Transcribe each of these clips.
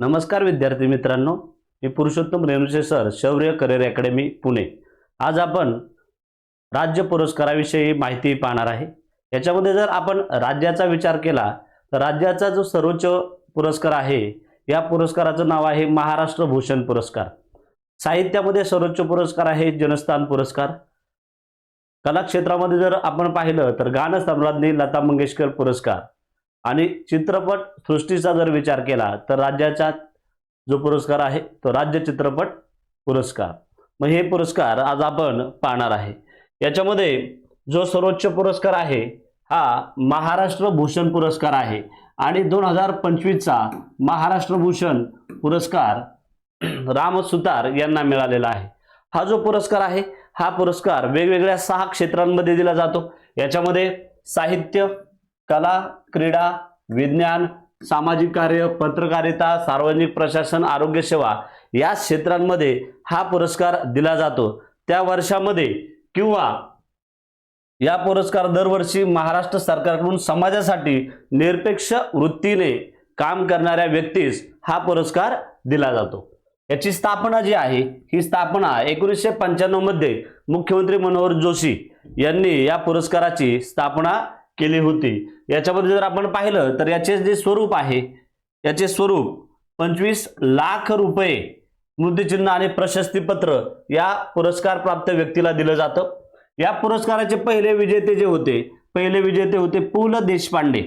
नमस्कार विद्यार्थी मित्रांनो मी Purushottam Renushe sir Shaurya career academy Pune. आज आपण राज्य पुरस्काराविषयी माहिती पाहणार आहे. याच्यामध्ये जर आपण राज्याचा विचार केला तर राज्याचा जो सर्वोच्च पुरस्कार आहे या पुरस्काराचं नाव आहे महाराष्ट्र भूषण पुरस्कार. साहित्यामध्ये सर्वोच्च पुरस्कार आहे जनस्थान पुरस्कार. कलाक्षेत्रामध्ये जर आपण पाहिलं तर गान सम्राज्ञी लता मंगेशकर पुरस्कार. आणि चित्रपट सृष्टीचा जर विचार केला तर राज्याचा जो पुरस्कार आहे तो राज्य चित्रपट पुरस्कार. मग हे पुरस्कार आज आपण पाहणार आहे. याच्यामध्ये जो सर्वोच्च पुरस्कार आहे हा महाराष्ट्र भूषण पुरस्कार आहे. आणि दोन हजार पंचवीसचा महाराष्ट्र भूषण पुरस्कार राम सुतार यांना मिळालेला आहे. हा जो पुरस्कार आहे हा पुरस्कार वेगवेगळ्या सहा क्षेत्रांमध्ये दिला जातो. याच्यामध्ये साहित्य कला क्रीडा विज्ञान सामाजिक कार्य पत्रकारिता सार्वजनिक प्रशासन आरोग्य सेवा या क्षेत्रांमध्ये हा पुरस्कार दिला जातो. त्या वर्षामध्ये किंवा या पुरस्कार दरवर्षी महाराष्ट्र सरकारकडून समाजासाठी निरपेक्ष वृत्तीने काम करणाऱ्या व्यक्तीस हा पुरस्कार दिला जातो. याची स्थापना जी आहे ही स्थापना एकोणीसशे पंच्याण्णवमध्ये मुख्यमंत्री मनोहर जोशी यांनी या पुरस्काराची स्थापना केली होती. याच्यामध्ये जर आपण पाहिलं तर याचे जे स्वरूप आहे याचे स्वरूप पंचवीस लाख रुपये स्मृतिचिन्ह आणि प्रशस्तीपत्र या पुरस्कार प्राप्त व्यक्तीला दिलं जातं. या पुरस्काराचे पहिले विजेते जे होते पहिले विजेते होते पु ल देशपांडे.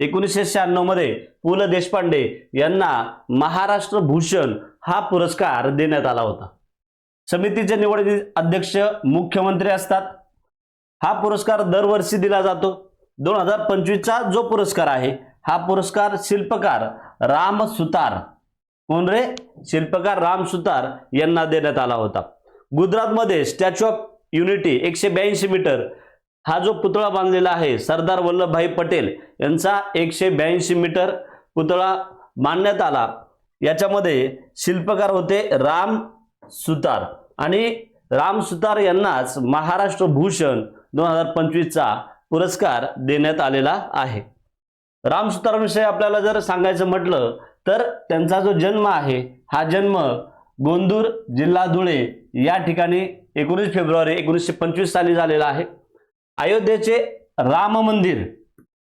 एकोणीसशे शहाण्णवमध्ये पु ल देशपांडे यांना महाराष्ट्र भूषण हा पुरस्कार देण्यात आला होता. समितीचे निवडणूक अध्यक्ष मुख्यमंत्री असतात. हा पुरस्कार दरवर्षी दिला जातो. दोन हजार पंचवीसचा जो पुरस्कार आहे हा पुरस्कार शिल्पकार राम सुतार. कोण रे? शिल्पकार राम सुतार यांना देण्यात आला होता. गुजरातमध्ये स्टॅच्यू ऑफ युनिटी एकशे ब्याऐंशी मीटर हा जो पुतळा बांधलेला आहे सरदार वल्लभभाई पटेल यांचा एकशे ब्याऐंशी मीटर पुतळा बांधण्यात आला. याच्यामध्ये शिल्पकार होते राम सुतार आणि राम सुतार यांनाच महाराष्ट्र भूषण दोन हजार पंचवीसचा पुरस्कार देण्यात आलेला आहे. राम सुतारांविषयी आपल्याला जर सांगायचं म्हटलं तर त्यांचा जो जन्म आहे हा जन्म गोंदूर जिल्हा धुळे या ठिकाणी एकोणीस फेब्रुवारी एकोणीसशे पंचवीस साली झालेला आहे. अयोध्येचे राम मंदिर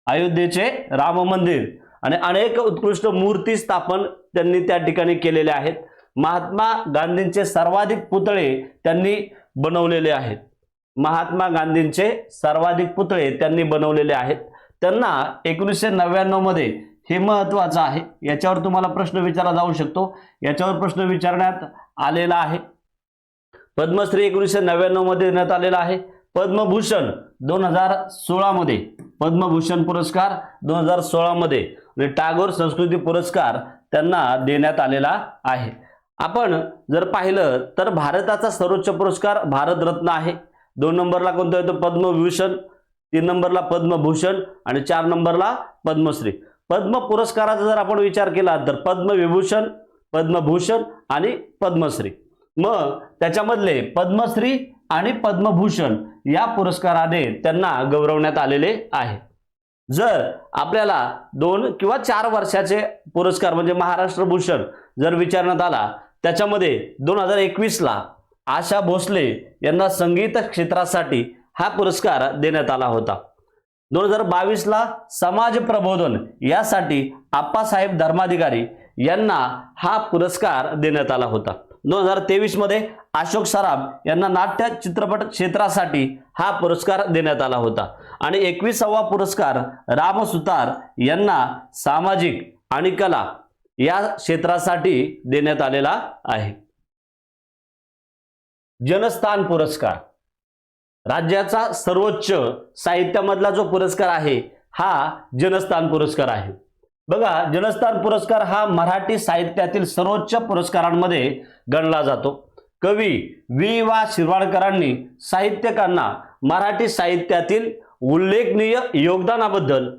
अयोध्येचे राम मंदिर आणि अनेक उत्कृष्ट मूर्ती स्थापन त्यांनी त्या ठिकाणी केलेले आहेत. महात्मा गांधींचे सर्वाधिक पुतळे त्यांनी बनवलेले आहेत. महात्मा गांधींचे सर्वाधिक पुतळे त्यांनी बनवलेले आहेत. त्यांना एकोणीसशे नव्याण्णवमध्ये हे महत्वाचं आहे. याच्यावर तुम्हाला प्रश्न विचारला जाऊ शकतो. याच्यावर प्रश्न विचारण्यात आलेला आहे. पद्मश्री एकोणीसशे नव्याण्णवमध्ये देण्यात आलेला आहे. पद्मभूषण दोन हजार सोळामध्ये पद्मभूषण पुरस्कार दोन हजार सोळामध्ये आणि टागोर संस्कृती पुरस्कार त्यांना देण्यात आलेला आहे. आपण जर पाहिलं तर भारताचा सर्वोच्च पुरस्कार भारतरत्न आहे. दोन नंबरला कोणता येतो? पद्मविभूषण. तीन नंबरला पद्मभूषण आणि चार नंबरला पद्मश्री. पद्म पुरस्काराचा जर आपण विचार केला तर पद्मविभूषण पद्मभूषण आणि पद्मश्री. मग त्याच्यामधले पद्मश्री आणि पद्मभूषण या पुरस्काराने त्यांना गौरवण्यात आलेले आहे. जर आपल्याला दोन किंवा चार वर्षाचे पुरस्कार म्हणजे महाराष्ट्र भूषण जर विचारण्यात आला त्याच्यामध्ये दोन हजार एकवीसला आशा भोसले यांना संगीत क्षेत्रासाठी हा पुरस्कार देण्यात आला होता. दोन हजार बावीसला समाज प्रबोधन यासाठी आप्पासाहेब धर्माधिकारी यांना हा पुरस्कार देण्यात आला होता. दोन हजार तेवीसमध्ये अशोक सराफ यांना नाट्य चित्रपट क्षेत्रासाठी हा पुरस्कार देण्यात आला होता. आणि एकविसावा पुरस्कार राम सुतार यांना सामाजिक आणि कला या क्षेत्रासाठी देण्यात आलेला आहे. जनस्थान पुरस्कार. राज्याचा सर्वोच्च साहित्यामधला जो पुरस्कार आहे हा जनस्थान पुरस्कार आहे. बघा जनस्थान पुरस्कार हा मराठी साहित्यातील सर्वोच्च पुरस्कारांमध्ये गणला जातो. कवी वि वा. शिरवाडकरांनी साहित्यकांना मराठी साहित्यातील उल्लेखनीय योगदानाबद्दल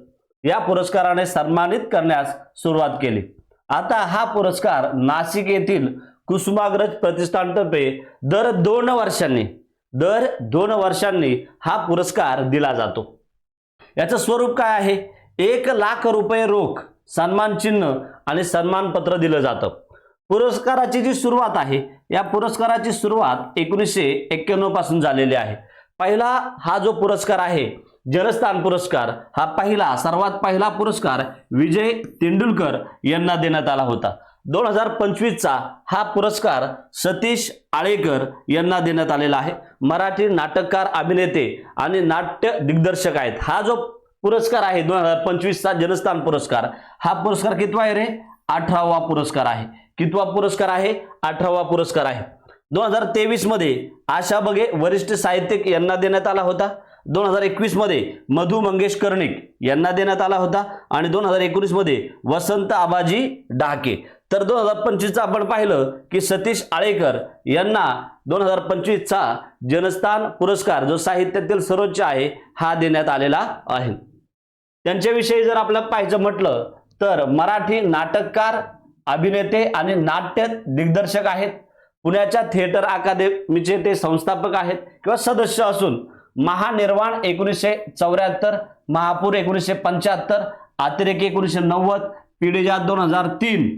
या पुरस्काराने सन्मानित करण्यास सुरुवात केली. आता हा पुरस्कार नाशिक येथील कुसुमाग्रज प्रतिष्ठानतर्फे दर दोन वर्षांनी दर दोन वर्षांनी हा पुरस्कार दिला जातो. याचं स्वरूप काय आहे? एक लाख रुपये रोख सन्मान चिन्ह आणि सन्मानपत्र दिलं जातं. पुरस्काराची जी सुरुवात आहे या पुरस्काराची सुरुवात एकोणीसशे एक्क्याण्णवपासून झालेली आहे. पहिला हा जो पुरस्कार आहे जलस्थान पुरस्कार हा पहिला सर्वात पहिला पुरस्कार विजय तेंडुलकर यांना देण्यात आला होता. दोन हजार पंचवीसचा हा पुरस्कार सतीश आळेकर यांना देण्यात आलेला आहे. मराठी नाटककार अभिनेते आणि नाट्य दिग्दर्शक आहेत. हा जो पुरस्कार आहे दोन हजार पंचवीसचा जनस्थान पुरस्कार हा पुरस्कार कितवा आहे रे? अठरावा पुरस्कार आहे. कितवा पुरस्कार आहे? अठरावा पुरस्कार आहे. दोन हजार तेवीसमध्ये आशा बगे वरिष्ठ साहित्यिक यांना देण्यात आला होता. दोन हजार एकवीसमध्ये मधु मंगेश कर्णिक यांना देण्यात आला होता. आणि दोन हजार एकोणीसमध्ये वसंत आबाजी डहाके तर दोन हजार पंचवीसचा आपण पाहिलं की सतीश आळेकर यांना दोन हजार पंचवीसचा जनस्थान पुरस्कार जो साहित्यातील सर्वोच्च आहे हा देण्यात आलेला आहे. त्यांच्याविषयी जर आपल्याला पाहायचं म्हटलं तर मराठी नाटककार अभिनेते आणि नाट्य दिग्दर्शक आहेत. पुण्याच्या थिएटर अकादमीचे ते संस्थापक आहेत किंवा सदस्य असून महानिर्वाण एकोणीसशे चौऱ्याहत्तर महापूर एकोणीसशे पंच्याहत्तर अतिरेकी एकोणीसशे नव्वद पिढीजात दोन हजार तीन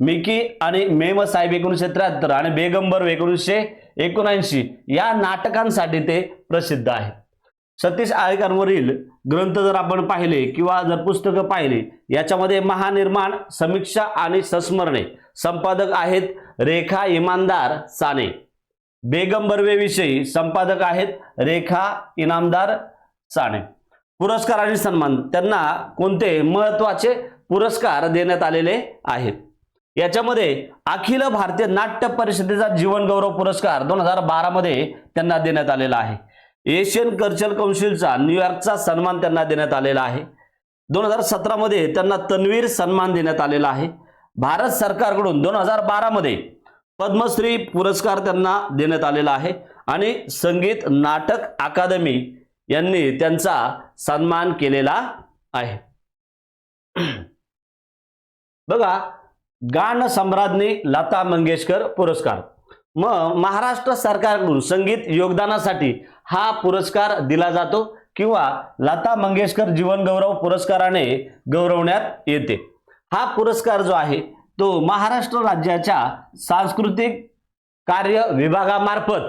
मिकी आणि मेम साहेब एकोणीसशे त्र्याहत्तर आणि बेगंबर एकोणीसशे एकोणऐंशी या नाटकांसाठी ते प्रसिद्ध आहेत. सतीश आळेकरांवरील ग्रंथ जर आपण पाहिले किंवा जर पुस्तकं पाहिली याच्यामध्ये महानिर्माण समीक्षा आणि संस्मरणे. संपादक आहेत रेखा इमानदार साने. बेगंबर्वेविषयी संपादक आहेत रेखा इनामदार साने. पुरस्कार आणि सन्मान त्यांना कोणते महत्त्वाचे पुरस्कार देण्यात आलेले आहेत? याच्यामध्ये अखिल भारतीय नाट्य परिषदेचा जीवन गौरव पुरस्कार दोन हजार बारामध्ये त्यांना देण्यात आलेला आहे. एशियन कल्चरल कौन्सिलचा न्यूयॉर्कचा सन्मान त्यांना देण्यात आलेला आहे. दोन हजार सतरामध्ये त्यांना तन्वीर सन्मान देण्यात आलेला आहे. भारत सरकारकडून दोन हजार बारामध्ये पद्मश्री पुरस्कार त्यांना देण्यात आलेला आहे आणि संगीत नाटक अकादमी यांनी त्यांचा सन्मान केलेला आहे. बघा गान सम्राज्ञी लता मंगेशकर पुरस्कार. मग महाराष्ट्र सरकारकडून संगीत योगदानासाठी हा पुरस्कार दिला जातो किंवा लता मंगेशकर जीवनगौरव पुरस्काराने गौरवण्यात येते. हा पुरस्कार जो आहे तो महाराष्ट्र राज्याच्या सांस्कृतिक कार्य विभागामार्फत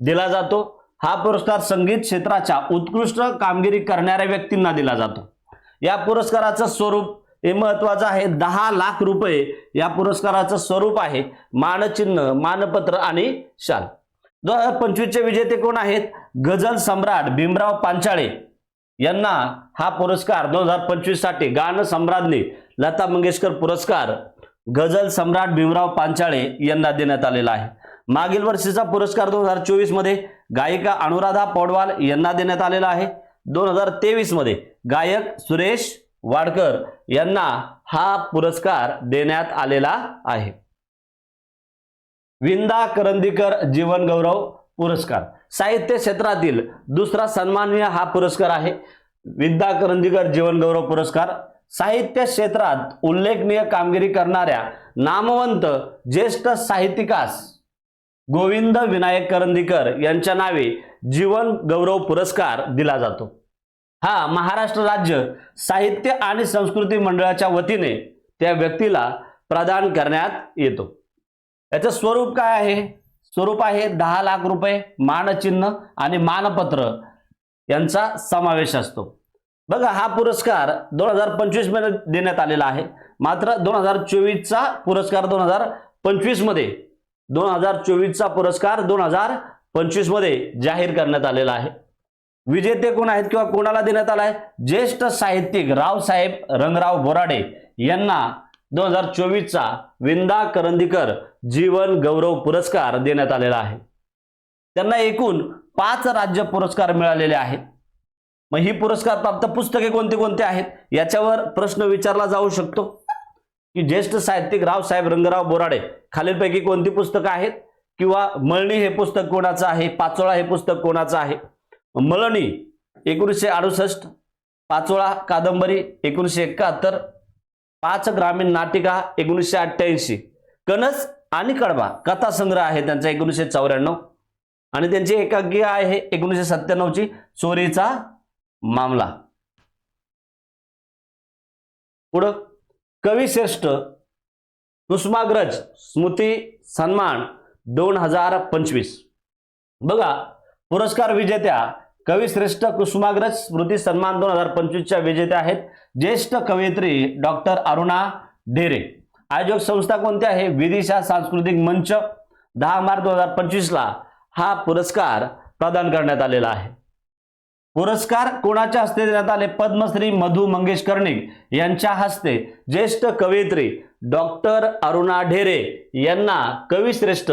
दिला जातो. हा पुरस्कार संगीत क्षेत्राच्या उत्कृष्ट कामगिरी करणाऱ्या व्यक्तींना दिला जातो. या पुरस्काराचं स्वरूप हे महत्वाचं आहे. दहा लाख रुपये या पुरस्काराचं स्वरूप आहे. मानचिन्ह मानपत्र आणि शाल. दोन हजार पंचवीसचे विजेते कोण आहेत? गझल सम्राट भीमराव पांचाळे यांना हा पुरस्कार दोन हजार पंचवीससाठी गान सम्राज्ञी लता मंगेशकर पुरस्कार गझल सम्राट भीमराव पांचाळे यांना देण्यात आलेला आहे. मागील वर्षीचा पुरस्कार दोन हजार चोवीसमध्ये गायिका अनुराधा पौडवाल यांना देण्यात आलेला आहे. दोन हजार तेवीसमध्ये गायक सुरेश वाडकर यांना हा पुरस्कार देण्यात आलेला आहे. विंदा करंदीकर जीवन गौरव पुरस्कार. साहित्य क्षेत्रातील दुसरा सन्माननीय हा पुरस्कार आहे. विंदा करंदीकर जीवन गौरव पुरस्कार. साहित्य क्षेत्रात उल्लेखनीय कामगिरी करणाऱ्या नामवंत ज्येष्ठ साहित्यिकास गोविंद विनायक करंदीकर यांच्या नावे जीवन गौरव पुरस्कार दिला जातो. हा महाराष्ट्र राज्य साहित्य आणि संस्कृती मंडळाच्या वतीने त्या व्यक्तीला प्रदान करण्यात येतो. याचं स्वरूप काय आहे? स्वरूप आहे दहा लाख रुपये मानचिन्ह आणि मानपत्र यांचा समावेश असतो. बघा हा पुरस्कार दोन हजार पंचवीसमध्ये देण्यात आलेला आहे. मात्र दोन हजार चोवीसचा पुरस्कार दोन हजार पंचवीसमध्ये दोन हजार चोवीसचा पुरस्कार दोन हजार पंचवीसमध्ये जाहीर करण्यात आलेला आहे. विजेते कोण आहेत किंवा कोणाला देण्यात आलाय? ज्येष्ठ साहित्यिक रावसाहेब रंगराव बोराडे यांना दोन हजार चोवीसचा विंदा करंदीकर जीवन गौरव पुरस्कार देण्यात आलेला आहे. त्यांना एकूण पाच राज्य पुरस्कार मिळालेले आहेत. मग ही पुरस्कार प्राप्त पुस्तके कोणती कोणती आहेत? याच्यावर प्रश्न विचारला जाऊ शकतो. की ज्येष्ठ साहित्यिक रावसाहेब रंगराव बोराडे खालीलपैकी कोणती पुस्तकं आहेत? किंवा मळणी हे पुस्तक कोणाचं आहे? पाचोळा हे पुस्तक कोणाचं आहे? मलणी एकोणीसशे अडुसष्ट. पाचोळा कादंबरी एकोणीसशे एकाहत्तर. पाच ग्रामीण नाटिका एकोणीसशे अठ्ठ्याऐंशी. कणस आणि कडबा कथासंग्रह आहे त्यांचा एकोणीसशे चौऱ्याण्णव. आणि त्यांची एकांकी आहे एकोणीसशे सत्त्याण्णवची चोरीचा मामला. पुढं कविश्रेष्ठ कुसुमाग्रज स्मृती सन्मान दोन हजार पंचवीस. बघा पुरस्कार विजेत्या कविश्रेष्ठ कुसुमाग्रज स्मृती सन्मान दोन हजार पंचवीसच्या विजेत्या आहेत. ज्येष्ठ कवयित्री डॉक्टर अरुणा ढेरे. आयोजक संस्था कोणती आहे? विदिशा सांस्कृतिक मंच. दहा मार्च दोन हजार पंचवीसला हा पुरस्कार प्रदान करण्यात आलेला आहे. पुरस्कार कोणाच्या हस्ते देण्यात आले? पद्मश्री मधु मंगेश कर्णिक यांच्या हस्ते ज्येष्ठ कवयित्री डॉक्टर अरुणा ढेरे यांना कविश्रेष्ठ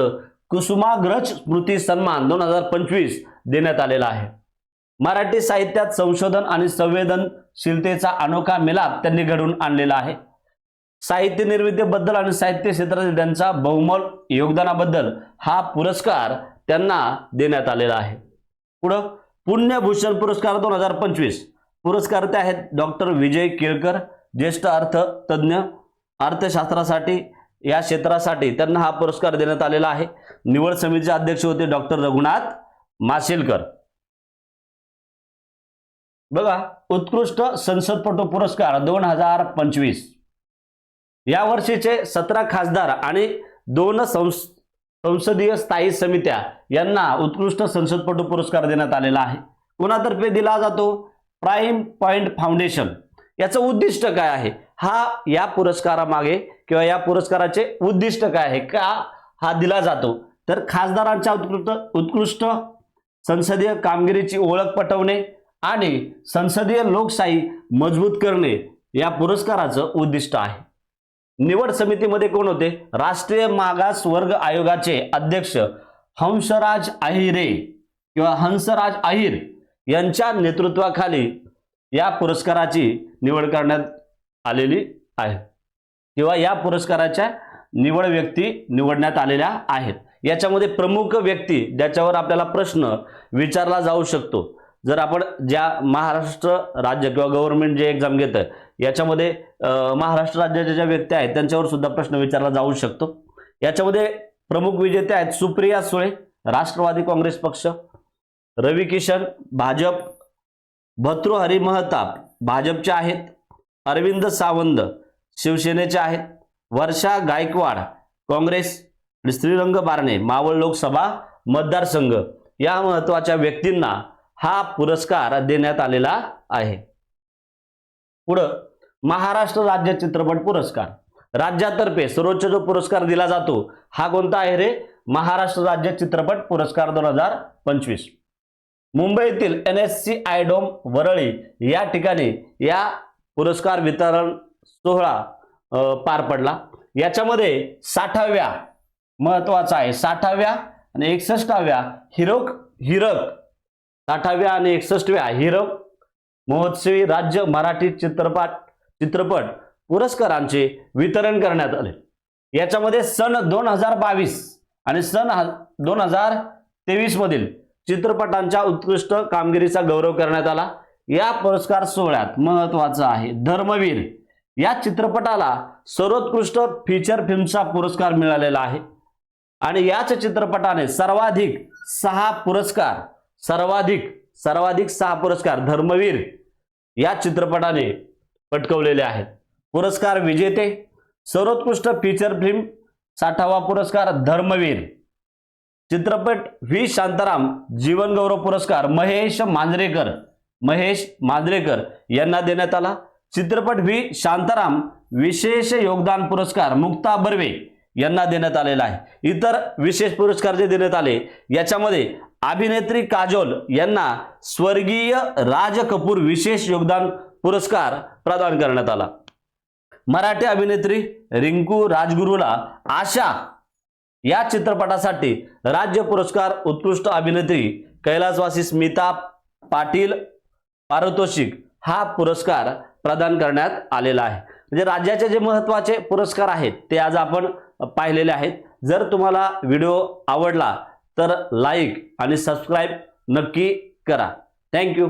कुसुमाग्रज स्मृती सन्मान दोन हजार पंचवीस देण्यात आलेला आहे. मराठी साहित्यात संशोधन आणि संवेदनशीलतेचा अनोखा मिलाप त्यांनी घडवून आणलेला आहे. साहित्य निर्मितीबद्दल आणि साहित्य क्षेत्रातील त्यांच्या बहुमोल योगदानाबद्दल हा पुरस्कार त्यांना देण्यात आलेला आहे. पुढं पुण्यभूषण पुरस्कार दोन हजार पंचवीस. पुरस्कार ते आहेत डॉक्टर विजय केळकर ज्येष्ठ अर्थतज्ञ अर्थशास्त्रासाठी या क्षेत्रासाठी त्यांना हा पुरस्कार देण्यात आलेला आहे. निवड समितीचे अध्यक्ष होते डॉक्टर रघुनाथ माशेलकर. बघा उत्कृष्ट संसदपटू पुरस्कार दोन हजार पंचवीस. या वर्षीचे सतरा खासदार आणि दोन संस संसदीय स्थायी समित्या यांना उत्कृष्ट संसदपटू पुरस्कार देण्यात आलेला आहे. कोणातर्फे दिला जातो? Prime point foundation. याचं उद्दिष्ट काय आहे? हा या पुरस्कारामागे किंवा या पुरस्काराचे उद्दिष्ट काय आहे? का हा दिला जातो? तर खासदारांच्या उत्कृष्ट उत्कृष्ट संसदीय कामगिरीची ओळख पटवणे आणि संसदीय लोकशाही मजबूत करणे या पुरस्काराचं उद्दिष्ट आहे. निवड समितीमध्ये कोण होते? राष्ट्रीय मागास वर्ग आयोगाचे अध्यक्ष हंसराज अहिरे किंवा हंसराज अहिर यांच्या नेतृत्वाखाली या पुरस्काराची निवड करण्यात आलेली आहे. किंवा या पुरस्काराच्या निवड व्यक्ती निवडण्यात आलेल्या आहेत. याच्यामध्ये प्रमुख व्यक्ती ज्याच्यावर आपल्याला प्रश्न विचारला जाऊ शकतो. जर आपण ज्या महाराष्ट्र राज्य किंवा गव्हर्नमेंट जे एक्झाम घेतं याच्यामध्ये महाराष्ट्र राज्याच्या ज्या व्यक्ती आहेत त्यांच्यावर सुद्धा प्रश्न विचारला जाऊ शकतो. याच्यामध्ये प्रमुख विजेते आहेत सुप्रिया सुळे राष्ट्रवादी काँग्रेस पक्ष रवी किशन भाजप भर्तृहरी महताब भाजपचे आहेत अरविंद सावंत शिवसेनेचे आहेत वर्षा गायकवाड काँग्रेस श्रीरंग बारणे मावळ लोकसभा मतदारसंघ. या महत्त्वाच्या व्यक्तींना हा पुरस्कार देण्यात आलेला आहे. पुढं महाराष्ट्र राज्य चित्रपट पुरस्कार. राज्यातर्फे सर्वोच्च जो पुरस्कार दिला जातो हा कोणता आहे रे? महाराष्ट्र राज्य चित्रपट पुरस्कार दोन हजार पंचवीस. मुंबईतील N S C I dome Worli या ठिकाणी या पुरस्कार वितरण सोहळा पार पडला. याच्यामध्ये साठाव्या महत्त्वाचा आहे साठाव्या आणि एकसष्टाव्या हिरोक हिरक साठाव्या आणि एकसष्टव्या हिरक महोत्सवी राज्य मराठी चित्रपट चित्रपट पुरस्कारांचे वितरण करण्यात आले. याच्यामध्ये सन दोन हजार बावीस आणि सन दोन हजार तेवीस मधील चित्रपटांच्या उत्कृष्ट कामगिरीचा गौरव करण्यात आला. या पुरस्कार सोहळ्यात महत्त्वाचा आहे धर्मवीर. या चित्रपटाला सर्वोत्कृष्ट फीचर फिल्मचा पुरस्कार मिळालेला आहे. आणि याच चित्रपटाने सर्वाधिक सहा पुरस्कार सर्वाधिक सर्वाधिक सहा पुरस्कार धर्मवीर या चित्रपटाने पटकवलेले आहेत. पुरस्कार विजेते सर्वोत्कृष्ट फीचर फिल्म साठावा पुरस्कार धर्मवीर. चित्रपट व्ही. शांताराम जीवनगौरव पुरस्कार महेश मांजरेकर महेश मांजरेकर यांना देण्यात आला. चित्रपट व्ही. शांताराम विशेष योगदान पुरस्कार मुक्ता बर्वे यांना देण्यात आलेला आहे. इतर विशेष पुरस्कार जे देण्यात आले याच्यामध्ये अभिनेत्री काजोल यांना स्वर्गीय राज कपूर विशेष योगदान पुरस्कार प्रदान करण्यात आला. मराठी अभिनेत्री रिंकू राजगुरूला आशा या चित्रपटासाठी राज्य पुरस्कार उत्कृष्ट अभिनेत्री कैलासवासी स्मिता पाटील पारितोषिक हा पुरस्कार प्रदान करण्यात आलेला आहे. म्हणजे राज्याचे जे महत्त्वाचे पुरस्कार आहेत ते आज आपण पाहिलेले आहेत. जर तुम्हाला व्हिडिओ आवडला तर लाईक आणि सबस्क्राईब नक्की करा. थँक्यू